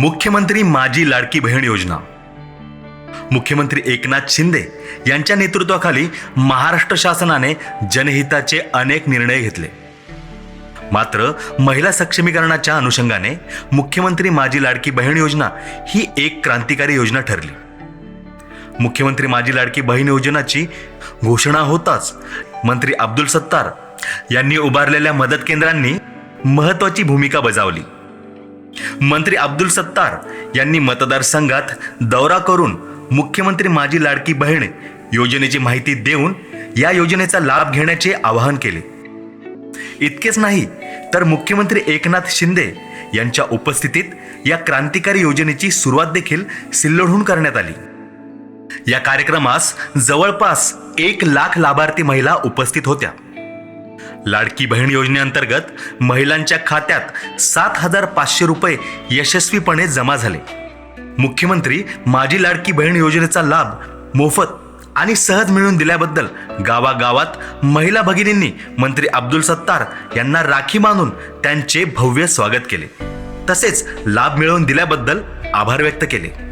मुख्यमंत्री माझी लाडकी बहीण योजना. मुख्यमंत्री एकनाथ शिंदे यांच्या नेतृत्वाखाली महाराष्ट्र शासनाने जनहिताचे अनेक निर्णय घेतले. मात्र महिला सक्षमीकरणाच्या अनुषंगाने मुख्यमंत्री माझी लाडकी बहीण योजना ही एक क्रांतिकारी योजना ठरली. मुख्यमंत्री माझी लाडकी बहीण योजनाची घोषणा होताच मंत्री अब्दुल सत्तार यांनी उभारलेल्या मदत केंद्रांनी महत्वाची भूमिका बजावली. मंत्री अब्दुल सत्तार यांनी मतदारसंघात दौरा करून मुख्यमंत्री माझी लाडकी बहीण योजनेची माहिती देऊन या योजनेचा लाभ घेण्याचे आवाहन केले. इतकेच नाही तर मुख्यमंत्री एकनाथ शिंदे यांच्या उपस्थितीत या क्रांतिकारी योजनेची सुरुवात देखील सिल्लोडहून करण्यात आली. या कार्यक्रमास जवळपास एक लाख लाभार्थी महिला उपस्थित होत्या. लाडकी बहीण योजनेअंतर्गत महिलांच्या खात्यात सात हजार पाचशे रुपये यशस्वीपणे जमा झाले. मुख्यमंत्री माझी लाडकी बहीण योजनेचा लाभ मोफत आणि सहज मिळवून दिल्याबद्दल गावागावात महिला भगिनींनी मंत्री अब्दुल सत्तार यांना राखी मानून त्यांचे भव्य स्वागत केले. तसेच लाभ मिळवून दिल्याबद्दल आभार व्यक्त केले.